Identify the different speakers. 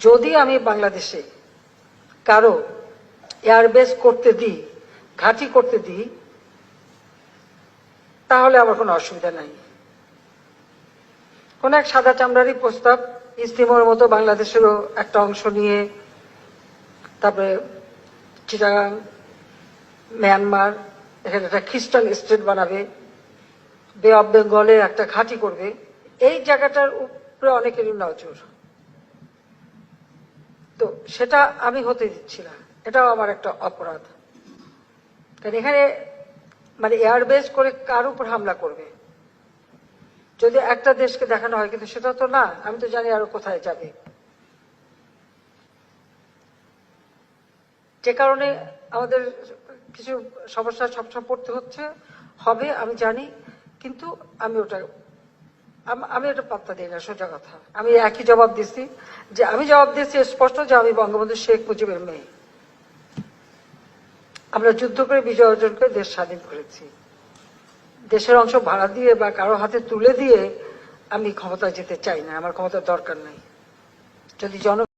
Speaker 1: যদি আমি বাংলাদেশে কারও এয়ারবেস করতে দিই, ঘাঁটি করতে দিই, তাহলে আমার কোনো অসুবিধা নাই। কোন এক সাদা চামড়ারই প্রস্তাব ইস্তিমোর মতো বাংলাদেশেরও একটা অংশ নিয়ে, তারপরে চিটাগাং, মিয়ানমার, এখানে একটা খ্রিস্টান স্টেট বানাবে, বে অফ বেঙ্গলে একটা ঘাঁটি করবে, এই জায়গাটার উপরে অনেকেরই নজর। তো সেটা আমি হতে দিচ্ছি না। এটাও আমার একটা অপরাধ। কারণ এখানে মানে এয়ারবেস করে কার উপর হামলা করবে? যদি একটা দেশকে দেখানো হয়, কিন্তু সেটা তো না, আমি তো জানি আরও কোথায় যাবে। যে কারণে আমাদের কিছু সমস্যা সবসময় পড়তে হচ্ছে, হবে, আমি জানি, কিন্তু আমি ওটা আম- এটা পাত্তা দিই না, সোজা কথা। আমি একই জবাব দিচ্ছি যে আমি জবাব দিচ্ছি স্পষ্ট যে আমি বঙ্গবন্ধু শেখ মুজিবের মেয়ে। আমরা যুদ্ধ করে বিজয় অর্জন করে দেশ স্বাধীন করেছি। দেশের অংশ ভাড়া দিয়ে বা কারও হাতে তুলে দিয়ে আমি ক্ষমতা যেতে চাই না, আমার ক্ষমতার দরকার নাই। যদি জন